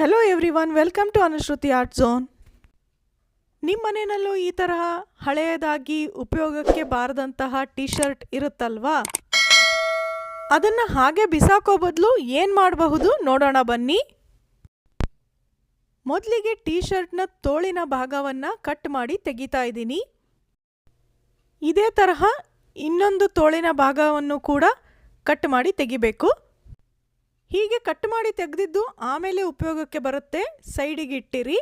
Hello everyone welcome to Anushruti art zone ನಿಮ್ಮ ಮನೆಯಲ್ಲೂ ಈ ತರಹ ಹಳೆಯದಾಗಿ ಉಪಯೋಗಕ್ಕೆ ಬಾರದಂತಹ ಟಿ ಶರ್ಟ್ ಇರುತ್ತಲ್ವಾ? ಅದನ್ನು ಹಾಗೆ ಬಿಸಾಕೋ ಬದಲು ಏನು ಮಾಡಬಹುದು ನೋಡೋಣ ಬನ್ನಿ. ಮೊದಲಿಗೆ ಟಿ ಶರ್ಟ್ನ ತೋಳಿನ ಭಾಗವನ್ನು ಕಟ್ ಮಾಡಿ ತೆಗಿತಾ ಇದ್ದೀನಿ. ಇದೇ ತರಹ ಇನ್ನೊಂದು ತೋಳಿನ ಭಾಗವನ್ನು ಕೂಡ ಕಟ್ ಮಾಡಿ ತೆಗಿಬೇಕು. ಹೀಗೆ ಕಟ್ ಮಾಡಿ ತೆಗೆದಿದ್ದು ಆಮೇಲೆ ಉಪಯೋಗಕ್ಕೆ ಬರುತ್ತೆ ಸೈಡಿಗೆ ಇಟ್ಟಿರಿ.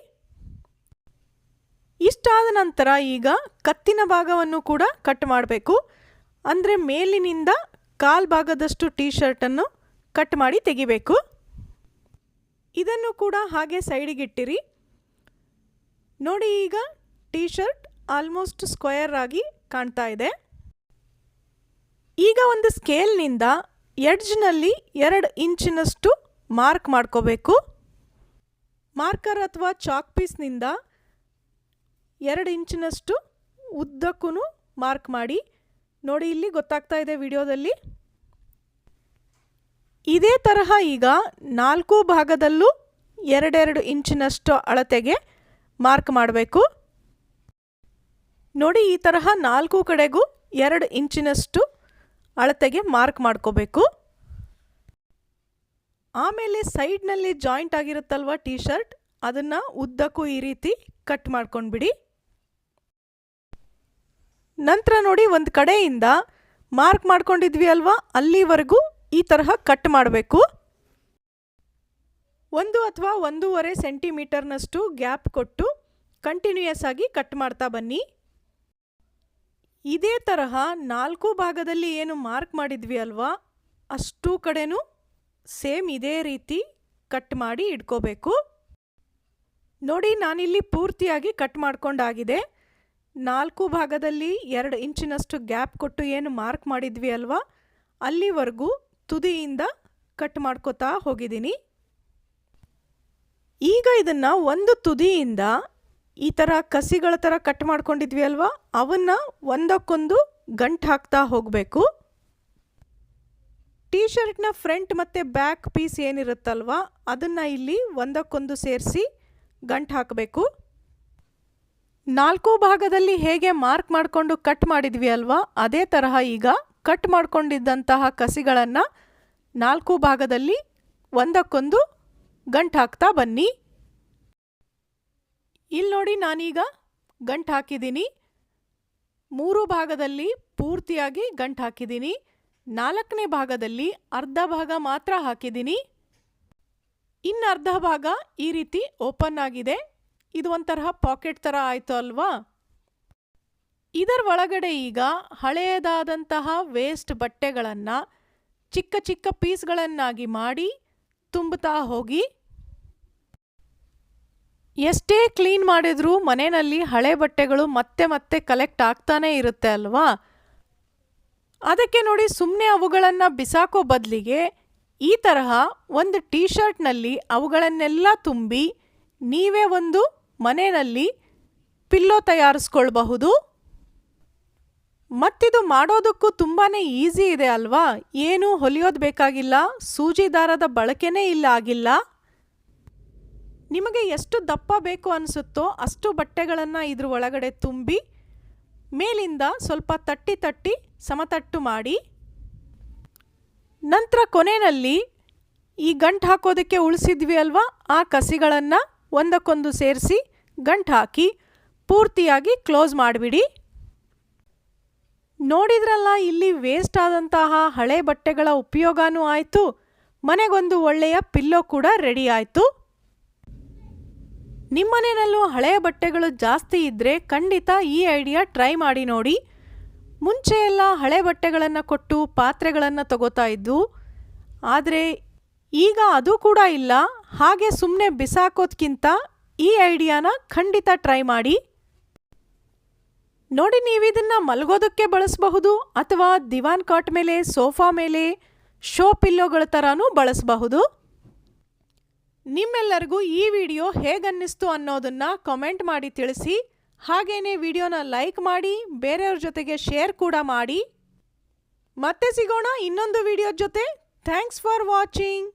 ಇಷ್ಟಾದ ನಂತರ ಈಗ ಕತ್ತಿನ ಭಾಗವನ್ನು ಕೂಡ ಕಟ್ ಮಾಡಬೇಕು. ಅಂದರೆ ಮೇಲಿನಿಂದ ಕಾಲ್ ಭಾಗದಷ್ಟು ಟೀ ಶರ್ಟನ್ನು ಕಟ್ ಮಾಡಿ ತೆಗಿಬೇಕು. ಇದನ್ನು ಕೂಡ ಹಾಗೆ ಸೈಡಿಗೆ ಇಟ್ಟಿರಿ. ನೋಡಿ ಈಗ ಟೀ ಶರ್ಟ್ ಆಲ್ಮೋಸ್ಟ್ ಸ್ಕ್ವಯರ್ ಆಗಿ ಕಾಣ್ತಾ ಇದೆ. ಈಗ ಒಂದು ಸ್ಕೇಲ್ನಿಂದ ಎಡ್ಜ್ನಲ್ಲಿ ಎರಡು ಇಂಚಿನಷ್ಟು ಮಾರ್ಕ್ ಮಾಡ್ಕೋಬೇಕು. ಮಾರ್ಕರ್ ಅಥವಾ ಚಾಕ್ ಪೀಸ್ನಿಂದ ಎರಡು ಇಂಚಿನಷ್ಟು ಉದ್ದಕ್ಕೂ ಮಾರ್ಕ್ ಮಾಡಿ. ನೋಡಿ, ಇಲ್ಲಿ ಗೊತ್ತಾಗ್ತಾ ಇದೆ ವಿಡಿಯೋದಲ್ಲಿ. ಇದೇ ತರಹ ಈಗ ನಾಲ್ಕು ಭಾಗದಲ್ಲೂ ಎರಡೆರಡು ಇಂಚಿನಷ್ಟು ಅಳತೆಗೆ ಮಾರ್ಕ್ ಮಾಡಬೇಕು. ನೋಡಿ, ಈ ತರಹ ನಾಲ್ಕು ಕಡೆಗೂ ಎರಡು ಇಂಚಿನಷ್ಟು ಅಳತೆಗೆ ಮಾರ್ಕ್ ಮಾಡ್ಕೋಬೇಕು. ಆಮೇಲೆ ಸೈಡ್ನಲ್ಲಿ ಜಾಯಿಂಟ್ ಆಗಿರುತ್ತಲ್ವ ಟೀ ಶರ್ಟ್ ಅದನ್ನು ಉದ್ದಕ್ಕೂ ಈ ರೀತಿ ಕಟ್ ಮಾಡ್ಕೊಂಡ್ಬಿಡಿ. ನಂತರ ನೋಡಿ ಒಂದು ಕಡೆಯಿಂದ ಮಾರ್ಕ್ ಮಾಡ್ಕೊಂಡಿದ್ವಿ ಅಲ್ವಾ? ಅಲ್ಲಿವರೆಗೂ ಈ ತರಹ ಕಟ್ ಮಾಡಬೇಕು. ಒಂದು ಅಥವಾ ಒಂದೂವರೆ ಸೆಂಟಿಮೀಟರ್ನಷ್ಟು ಗ್ಯಾಪ್ ಕೊಟ್ಟು ಕಂಟಿನ್ಯೂಯಸ್ ಆಗಿ ಕಟ್ ಮಾಡ್ತಾ ಬನ್ನಿ. ಇದೇ ತರಹ ನಾಲ್ಕು ಭಾಗದಲ್ಲಿ ಏನು ಮಾರ್ಕ್ ಮಾಡಿದ್ವಿ ಅಲ್ವಾ? ಅಷ್ಟು ಕಡೆನೂ ಸೇಮ್ ಇದೇ ರೀತಿ ಕಟ್ ಮಾಡಿ ಇಟ್ಕೋಬೇಕು. ನೋಡಿ, ನಾನಿಲ್ಲಿ ಪೂರ್ತಿಯಾಗಿ ಕಟ್ ಮಾಡ್ಕೊಂಡಾಗಿದೆ. ನಾಲ್ಕು ಭಾಗದಲ್ಲಿ ಎರಡು ಇಂಚಿನಷ್ಟು ಗ್ಯಾಪ್ ಕೊಟ್ಟು ಏನು ಮಾರ್ಕ್ ಮಾಡಿದ್ವಿ ಅಲ್ವಾ? ಅಲ್ಲಿವರೆಗೂ ತುದಿಯಿಂದ ಕಟ್ ಮಾಡ್ಕೋತಾ ಹೋಗಿದ್ದೀನಿ. ಈಗ ಇದನ್ನು ಒಂದು ತುದಿಯಿಂದ ಈ ಥರ ಕಸಿಗಳ ಥರ ಕಟ್ ಮಾಡ್ಕೊಂಡಿದ್ವಿ ಅಲ್ವಾ? ಅವನ್ನು ಒಂದಕ್ಕೊಂದು ಗಂಟು ಹಾಕ್ತಾ ಹೋಗಬೇಕು. ಟೀ ಶರ್ಟ್ನ ಫ್ರಂಟ್ ಮತ್ತು ಬ್ಯಾಕ್ ಪೀಸ್ ಏನಿರುತ್ತಲ್ವ, ಅದನ್ನು ಇಲ್ಲಿ ಒಂದಕ್ಕೊಂದು ಸೇರಿಸಿ ಗಂಟು ಹಾಕಬೇಕು. ನಾಲ್ಕು ಭಾಗದಲ್ಲಿ ಹೇಗೆ ಮಾರ್ಕ್ ಮಾಡಿಕೊಂಡು ಕಟ್ ಮಾಡಿದ್ವಿ ಅಲ್ವಾ, ಅದೇ ತರಹ ಈಗ ಕಟ್ ಮಾಡಿಕೊಂಡಿದ್ದಂತಹ ಕಸಿಗಳನ್ನು ನಾಲ್ಕು ಭಾಗದಲ್ಲಿ ಒಂದಕ್ಕೊಂದು ಗಂಟು ಹಾಕ್ತಾ ಬನ್ನಿ. ಇಲ್ಲಿ ನೋಡಿ ನಾನೀಗ ಗಂಟು ಹಾಕಿದ್ದೀನಿ ಮೂರು ಭಾಗದಲ್ಲಿ ಪೂರ್ತಿಯಾಗಿ ಗಂಟು ಹಾಕಿದ್ದೀನಿ ನಾಲ್ಕನೇ ಭಾಗದಲ್ಲಿ ಅರ್ಧ ಭಾಗ ಮಾತ್ರ ಹಾಕಿದ್ದೀನಿ ಇನ್ನು ಅರ್ಧ ಭಾಗ ಈ ರೀತಿ ಓಪನ್ ಆಗಿದೆ. ಇದು ಒಂಥರ ಪಾಕೆಟ್ ಥರ ಆಯಿತು ಅಲ್ವಾ? ಇದರ ಒಳಗಡೆ ಈಗ ಹಳೆಯದಾದಂತಹ ವೇಸ್ಟ್ ಬಟ್ಟೆಗಳನ್ನು ಚಿಕ್ಕ ಚಿಕ್ಕ ಪೀಸ್ಗಳನ್ನಾಗಿ ಮಾಡಿ ತುಂಬುತ್ತಾ ಹೋಗಿ ಎಷ್ಟೇ ಕ್ಲೀನ್ ಮಾಡಿದ್ರೂ ಮನೆಯಲ್ಲಿ ಹಳೆ ಬಟ್ಟೆಗಳು ಮತ್ತೆ ಮತ್ತೆ ಕಲೆಕ್ಟ್ ಆಗ್ತಾನೇ ಇರುತ್ತೆ ಅಲ್ವಾ? ಅದಕ್ಕೆ ನೋಡಿ ಸುಮ್ಮನೆ ಅವುಗಳನ್ನು ಬಿಸಾಕೋ ಬದಲಿಗೆ ಈ ತರಹ ಒಂದು ಟೀ ಶರ್ಟ್ನಲ್ಲಿ ಅವುಗಳನ್ನೆಲ್ಲ ತುಂಬಿ ನೀವೇ ಒಂದು ಮನೆಯಲ್ಲಿ ಪಿಲ್ಲೋ ತಯಾರಿಸ್ಕೊಳ್ಬಹುದು. ಮತ್ತಿದು ಮಾಡೋದಕ್ಕೂ ತುಂಬಾ ಈಸಿ ಇದೆ ಅಲ್ವಾ? ಏನೂ ಹೊಲಿಯೋದು ಬೇಕಾಗಿಲ್ಲ ಸೂಜಿ ದಾರದ ಬಳಕೆನೇ ಇಲ್ಲ, ಆಗಿಲ್ಲ. ನಿಮಗೆ ಎಷ್ಟು ದಪ್ಪ ಬೇಕು ಅನಿಸುತ್ತೋ ಅಷ್ಟು ಬಟ್ಟೆಗಳನ್ನು ಇದ್ರ ಒಳಗಡೆ ತುಂಬಿ, ಮೇಲಿಂದ ಸ್ವಲ್ಪ ತಟ್ಟಿ ತಟ್ಟಿ ಸಮತಟ್ಟು ಮಾಡಿ. ನಂತರ ಕೊನೆಯಲ್ಲಿ ಈ ಗಂಟು ಹಾಕೋದಕ್ಕೆ ಉಳಿಸಿದ್ವಿ ಅಲ್ವಾ? ಆ ಕಸಿಗಳನ್ನು ಒಂದಕ್ಕೊಂದು ಸೇರಿಸಿ ಗಂಟು ಹಾಕಿ ಪೂರ್ತಿಯಾಗಿ ಕ್ಲೋಸ್ ಮಾಡಿಬಿಡಿ. ನೋಡಿದ್ರಲ್ಲ, ಇಲ್ಲಿ ವೇಸ್ಟ್ ಆದಂತಹ ಹಳೆ ಬಟ್ಟೆಗಳ ಉಪಯೋಗನೂ ಆಯಿತು, ಮನೆಗೊಂದು ಒಳ್ಳೆಯ ಪಿಲ್ಲೋ ಕೂಡ ರೆಡಿ ಆಯಿತು. ನಿಮ್ಮನೆಯಲ್ಲೂ ಹಳೆಯ ಬಟ್ಟೆಗಳು ಜಾಸ್ತಿ ಇದ್ದರೆ ಖಂಡಿತ ಈ ಐಡಿಯಾ ಟ್ರೈ ಮಾಡಿ ನೋಡಿ. ಮುಂಚೆ ಎಲ್ಲ ಹಳೆ ಬಟ್ಟೆಗಳನ್ನು ಕೊಟ್ಟು ಪಾತ್ರೆಗಳನ್ನು ತಗೋತಾ ಇದ್ದು, ಆದರೆ ಈಗ ಅದು ಕೂಡ ಇಲ್ಲ. ಹಾಗೆ ಸುಮ್ಮನೆ ಬಿಸಾಕೋದ್ಕಿಂತ ಈ ಐಡಿಯಾನ ಖಂಡಿತ ಟ್ರೈ ಮಾಡಿ. ನೋಡಿ ನೀವಿದನ್ನು ಮಲಗೋದಕ್ಕೆ ಬಳಸಬಹುದು ಅಥವಾ ದಿವಾನ್ ಕಾಟ್ ಮೇಲೆ, ಸೋಫಾ ಮೇಲೆ, ಶೋ ಪಿಲ್ಲೋಗಳ ಥರನೂ ಬಳಸಬಹುದು. ನಿಮ್ಮೆಲ್ಲರಿಗೂ ಈ ವಿಡಿಯೋ ಹೇಗನ್ನಿಸ್ತು ಅನ್ನೋದನ್ನು ಕಮೆಂಟ್ ಮಾಡಿ ತಿಳಿಸಿ, ಹಾಗೇನೇ ವಿಡಿಯೋನ ಲೈಕ್ ಮಾಡಿ, ಬೇರೆಯವ್ರ ಜೊತೆಗೆ ಶೇರ್ ಕೂಡ ಮಾಡಿ. ಮತ್ತೆ ಸಿಗೋಣ ಇನ್ನೊಂದು ವಿಡಿಯೋ ಜೊತೆ. Thanks for watching